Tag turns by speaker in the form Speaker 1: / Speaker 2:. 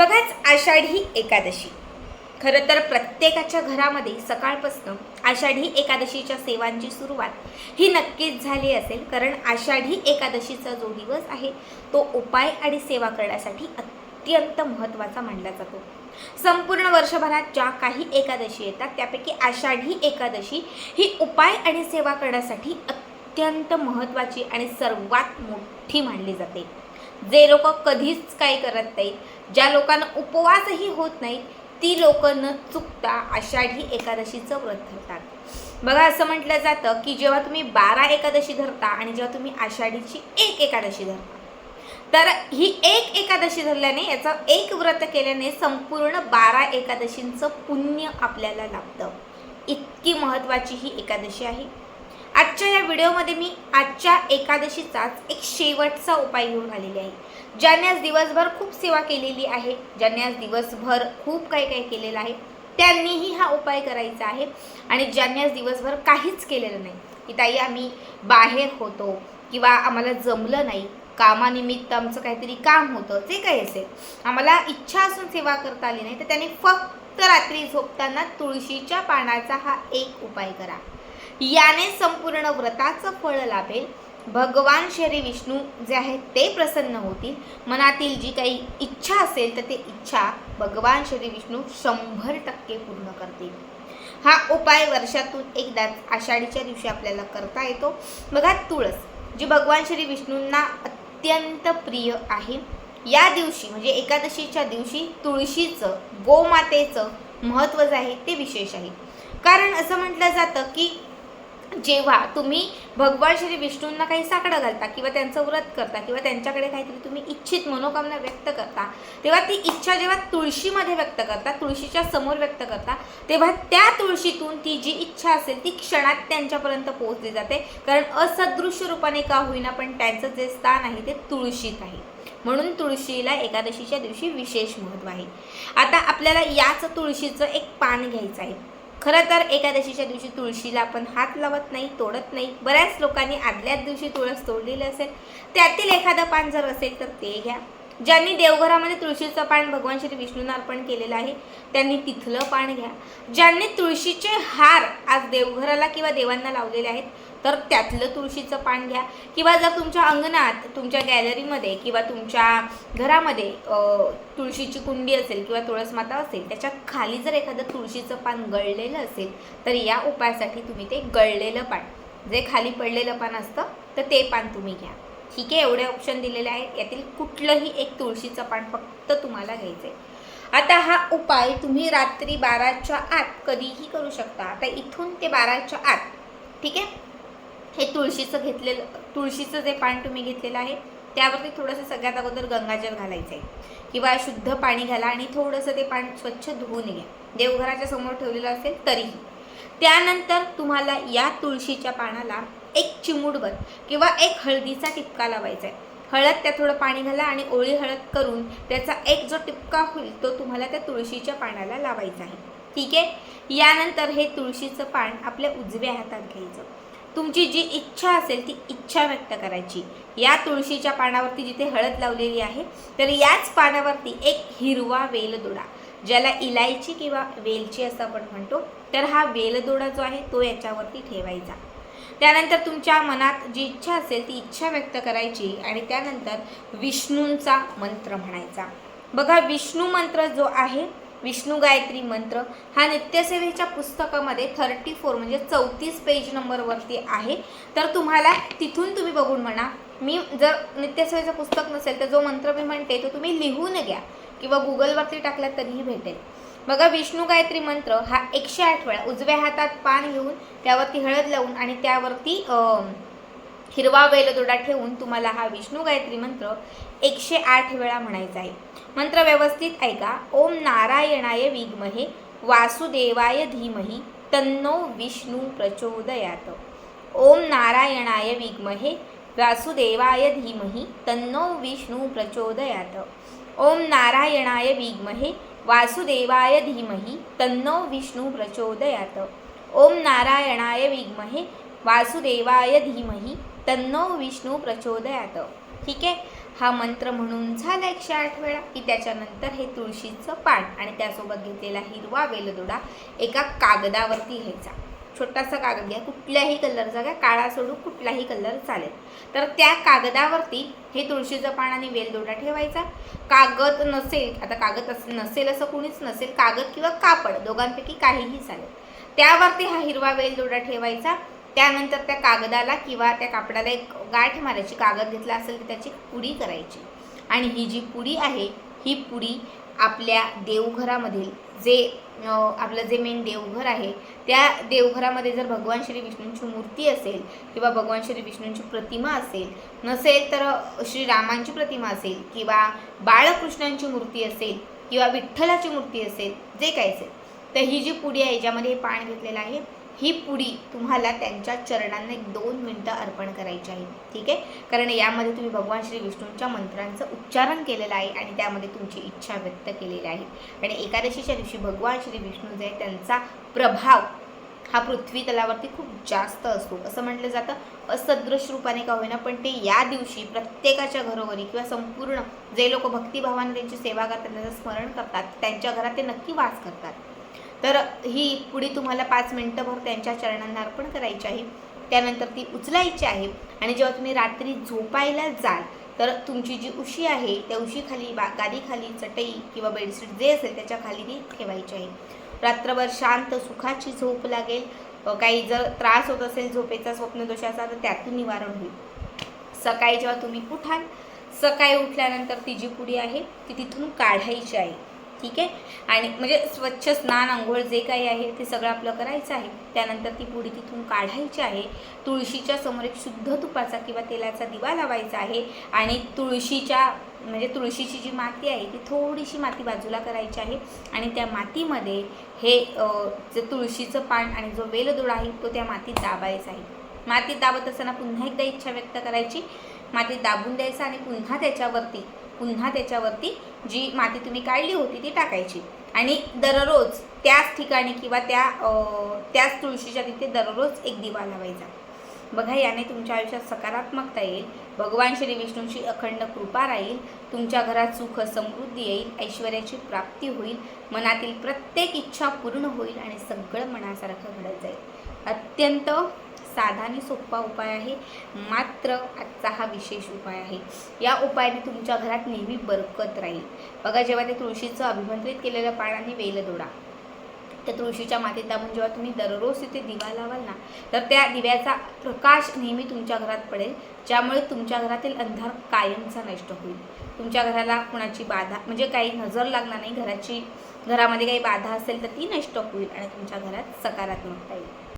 Speaker 1: बघाच आषाढी एकादशी. खरं तर प्रत्येकाच्या घरामध्ये सकाळपासून आषाढी एकादशीच्या सेवांची सुरुवात ही नक्कीच झाली असेल कारण आषाढी एकादशीचा जो दिवस आहे तो उपाय आणि सेवा करण्यासाठी अत्यंत महत्त्वाचा मानला जातो. संपूर्ण वर्षभरात ज्या काही एकादशी येतात त्यापैकी आषाढी एकादशी ही उपाय आणि सेवा करण्यासाठी अत्यंत महत्त्वाची आणि सर्वात मोठी मानली जाते. जे लोक कधीच काही करत नाहीत ज्या लोकांना उपवासही होत नाहीत ती लोक न चुकता आषाढी एकादशीचं व्रत धरतात. बघा असं म्हटलं जातं की जेव्हा तुम्ही बारा एकादशी धरता आणि जेव्हा तुम्ही आषाढीची एक एकादशी धरता तर ही एक एकादशी धरल्याने याचं एक व्रत केल्याने संपूर्ण बारा एकादशींचं पुण्य आपल्याला लाभतं. इतकी महत्त्वाची ही एकादशी आहे. आजच्या या व्हिडिओमध्ये मी आजच्या एकादशीचाच एक शेवटचा उपाय घेऊन आलेली आहे ज्याने आज दिवसभर खूप सेवा केलेली आहे ज्यांनी आज दिवसभर खूप काही काही केलेलं आहे त्यांनीही हा उपाय करायचा आहे आणि ज्यांनी आज दिवसभर काहीच केलेलं नाही. की ताई आम्ही बाहेर होतो किंवा आम्हाला जमलं नाही कामानिमित्त आमचं काहीतरी काम होतं जे काही असेल आम्हाला इच्छा असून सेवा करता आली नाही तर त्याने फक्त रात्री झोपताना तुळशीच्या पानाचा हा एक उपाय करा. याने संपूर्ण व्रताचं फळ लाभेल. भगवान श्री विष्णू जे आहेत ते प्रसन्न होतील. मनातील जी काही इच्छा असेल तर ते इच्छा भगवान श्री विष्णू शंभर टक्के पूर्ण करतील. हा उपाय वर्षातून एकदाच आषाढीच्या दिवशी आपल्याला करता येतो. बघा तुळस जी भगवान श्री विष्णूंना अत्यंत प्रिय आहे. या दिवशी म्हणजे एकादशीच्या दिवशी तुळशीचं गोमातेचं महत्त्व जे आहे ते विशेष आहे. कारण असं म्हटलं जातं की जेव्हा तुम्ही भगवान श्री विष्णूंना काही साकडं घालता किंवा त्यांचं व्रत करता किंवा त्यांच्याकडे काहीतरी तुम्ही इच्छित मनोकामना व्यक्त करता तेव्हा ती इच्छा जेव्हा तुळशीमध्ये व्यक्त करता तुळशीच्या समोर व्यक्त करता तेव्हा त्या तुळशीतून ती जी इच्छा असेल ती क्षणात त्यांच्यापर्यंत पोहोचली जाते. कारण असदृश्य रूपाने का होईना पण त्यांचं जे स्थान आहे ते तुळशीत आहे. म्हणून तुळशीला एकादशीच्या दिवशी विशेष महत्त्व आहे. आता आपल्याला याच तुळशीचं एक पान घ्यायचं आहे. खरं तर एकादशीच्या दिवशी तुळशीला आपण हात लावत नाही तोडत नाही. बऱ्याच लोकांनी आदल्याच दिवशी तुळस तोडलेली असेल. त्यातील एखादं पान जर असेल तर ते घ्या. ज्यांनी देवघरामध्ये तुळशीचं पान भगवान श्री विष्णूंना अर्पण केलेलं आहे त्यांनी तिथलं पान घ्या. ज्यांनी तुळशीचे हार आज देवघराला किंवा देवांना लावलेले आहेत तर त्यातलं तुळशीचं पान घ्या. किंवा जर तुमच्या अंगणात तुमच्या गॅलरीमध्ये किंवा तुमच्या घरामध्ये तुळशीची कुंडी असेल किंवा तुळस माता असेल त्याच्याखाली जर एखादं तुळशीचं पान गळलेलं असेल तर या उपायासाठी तुम्ही ते गळलेलं पान जे खाली पडलेलं पान असतं तर ते पान तुम्ही घ्या. ठीक आहे? एवढे ऑप्शन दिलेले आहेत. यातील कुठलंही एक तुळशीचं पान फक्त तुम्हाला घ्यायचं आहे आता हा उपाय तुम्ही रात्री बाराच्या आत कधीही करू शकता. आता इथून ते बाराच्या आत. ठीक आहे? हे तुळशीचं घेतलेलं तुळशीचं जे पान तुम्ही घेतलेलं आहे त्यावरती थोडंसं सगळ्यात अगोदर गंगाजल घालायचं आहे किंवा शुद्ध पाणी घाला आणि थोडंसं ते पाणी स्वच्छ धुवून घ्या. देवघराच्या समोर ठेवलेलं असेल तरीही. त्यानंतर तुम्हाला या तुळशीच्या पानाला एक चिमूटभर किंवा एक हळदीचा टिपका लावायचा आहे हळद त्यात थोडं पाणी घाला आणि ओळी हळद करून त्याचा एक जो टिपका होईल तो तुम्हाला त्या तुळशीच्या पानाला लावायचा आहे ठीक? आहे यानंतर हे तुळशीचं पान आपल्या उजव्या हातात घ्यायचं. तुमची जी इच्छा असेल ती इच्छा व्यक्त करायची. या तुळशीच्या पानावरती जिथे हळद लावलेली आहे तर याच पानावरती एक हिरवा वेलदोडा ज्याला इलायची किंवा वेलची असं आपण म्हणतो तर हा वेलदोडा जो आहे तो याच्यावरती ठेवायचा. त्यानंतर तुमच्या मनात जी इच्छा असेल ती इच्छा व्यक्त करायची आणि त्यानंतर विष्णूंचा मंत्र म्हणायचा. बघा विष्णू मंत्र जो आहे विष्णू गायत्री मंत्र हा नित्यसेवेच्या पुस्तकामध्ये थर्टी फोर म्हणजे चौतीस पेज नंबरवरती आहे. तर तुम्हाला तिथून तुम्ही बघून म्हणा. मी जर नित्यसेवेचं पुस्तक नसेल तर जो मंत्र मी म्हणते तो तुम्ही लिहून घ्या किंवा गुगलवरती टाकला तरीही भेटेल. बघा विष्णू गायत्री मंत्र हा एकशे आठ वेळा उजव्या हातात पान घेऊन त्यावरती हळद लावून आणि त्यावरती हिरवा वेलदोडा ठेवून तुम्हाला हा विष्णू गायत्री मंत्र एकशे आठ वेळा म्हणायचा आहे. मंत्र व्यवस्थित ऐका. ओम नारायणाय विद्महे वासुदेवाय धीमहि तन्नो विष्णू प्रचोदयात. ओम नारायणाय विद्महे वासुदेवाय धीमहि तन्नो विष्णू प्रचोदयात. ओम नारायणाय विद्महे वासुदेवाय धीमहि तन्नो विष्णू प्रचोदयात. ओम नारायणाय विद्महे वासुदेवाय धीमहि तन्नो विष्णू प्रचोदयात. ठीक आहे हा मंत्र म्हणून झाला एकशे आठ वेळा की त्याच्यानंतर हे तुळशीचं पान आणि त्यासोबत घेतलेला हिरवा वेलदोडा एका कागदावरती घ्यायचा. छोटासा कागद घ्या कुठल्याही कलरचा घ्या काळा सोडून कुठलाही कलर चालेल. तर त्या कागदावरती हे तुळशीचं पान आणि वेलदोडा ठेवायचा. कागद नसेल आता कागद अस नसेल असं कुणीच नसेल कागद किंवा कापड दोघांपैकी काहीही चालेल. त्यावरती हा हिरवा वेलदोडा ठेवायचा. त्यानंतर त्या कागदाला किंवा त्या कापडाला एक गाठ मारायची कागद घेतला असेल तर त्याची पुडी करायची. आणि ही जी पुडी आहे ही पुडी आपल्या देवघरामधील जे आपलं जे मेन देवघर आहे त्या देवघरामध्ये जर भगवान श्री विष्णूंची मूर्ती असेल किंवा भगवान श्री विष्णूंची प्रतिमा असेल नसेल तर श्रीरामांची प्रतिमा असेल किंवा बाळकृष्णांची मूर्ती असेल किंवा विठ्ठलाची मूर्ती असेल जे काही असेल तर ही जी पुडी आहे ज्यामध्ये हे पान घेतलेलं आहे ही पुडी तुम्हाला त्यांच्या चरणांना एक दोन मिनटं अर्पण करायची आहे. ठीक आहे? कारण यामध्ये तुम्ही भगवान श्री विष्णूंच्या मंत्रांचं उच्चारण केलेलं आहे आणि त्यामध्ये तुमची इच्छा व्यक्त केलेली आहे. आणि एकादशीच्या दिवशी भगवान श्री विष्णू जे आहे त्यांचा प्रभाव हा पृथ्वी तलावरती खूप जास्त असतो. असं म्हटलं जातं. असदृश रूपाने का होईना पण ते या दिवशी प्रत्येकाच्या घरोघरी किंवा संपूर्ण जे लोक भक्तिभावाने त्यांची सेवा करतात त्यांचं स्मरण करतात त्यांच्या घरात ते नक्की वास करतात. तर ही पुढे तुम्हाला पाच मिनटंभर त्यांच्या चरणांना अर्पण करायची आहे. त्यानंतर ती उचलायची आहे. आणि जेव्हा तुम्ही रात्री झोपायला जाल तर तुमची जी उशी आहे त्या उशीखाली बा गादीखाली चटई किंवा बेडशीट जे असेल त्याच्याखाली ती ठेवायची आहे. रात्रभर शांत सुखाची झोप लागेल. काही जर त्रास होत असेल झोपेचा स्वप्नदोषाचा तर त्यातून निवारण होईल. सकाळी जेव्हा तुम्ही उठाल सकाळी उठल्यानंतर ती जी पुडी आहे ती तिथून काढायची आहे. ठीक आहे? आणि म्हणजे स्वच्छ स्नान आंघोळ जे काही आहे ते सगळं आपलं करायचं आहे. त्यानंतर ती पुडी तिथून काढायची आहे. तुळशीच्या समोर एक शुद्ध तुपाचा किंवा तेलाचा दिवा लावायचा आहे आणि तुळशीच्या म्हणजे तुळशीची जी माती आहे ती थोडीशी माती बाजूला करायची आहे आणि त्या मातीमध्ये हे जे तुळशीचं पान आणि जो वेलदोडा आहे तो त्या मातीत दाबायचा आहे. मातीत दाबत असताना पुन्हा एकदा इच्छा व्यक्त करायची. मातीत दाबून द्यायचं आणि पुन्हा त्याच्यावरती पुन्हा त्याच्यावरती जी माती तुम्ही काढली होती ती टाकायची. आणि दररोज त्याच ठिकाणी किंवा त्या त्याच तुळशीच्या तिथे दररोज एक दिवा लावायचा. बघा याने तुमच्या आयुष्यात सकारात्मकता येईल भगवान श्री विष्णूंची अखंड कृपा राहील तुमच्या घरात सुख समृद्धी येईल ऐश्वर्याची प्राप्ती होईल मनातील प्रत्येक इच्छा पूर्ण होईल आणि सगळं मनासारखं घडत जाईल. अत्यंत साधा आणि सोपा उपाय आहे. मात्र आजचा हा विशेष उपाय आहे. या उपायाने तुमच्या घरात नेहमी बरकत राहील. बघा जेव्हा ते तुळशीचं अभिमंत्रित केलेलं पाण्याने वेल दोडा त्या तुळशीच्या मातीत दाबून जेव्हा तुम्ही दररोज तिथे दिवा लावाल ना तर त्या दिव्याचा प्रकाश नेहमी तुमच्या घरात पडेल ज्यामुळे तुमच्या घरातील अंधार कायमचा नष्ट होईल. तुमच्या घराला कुणाची बाधा म्हणजे काही नजर लागणार नाही घराची घरामध्ये काही बाधा असेल तर ती नष्ट होईल आणि तुमच्या घरात सकारात्मकता येईल.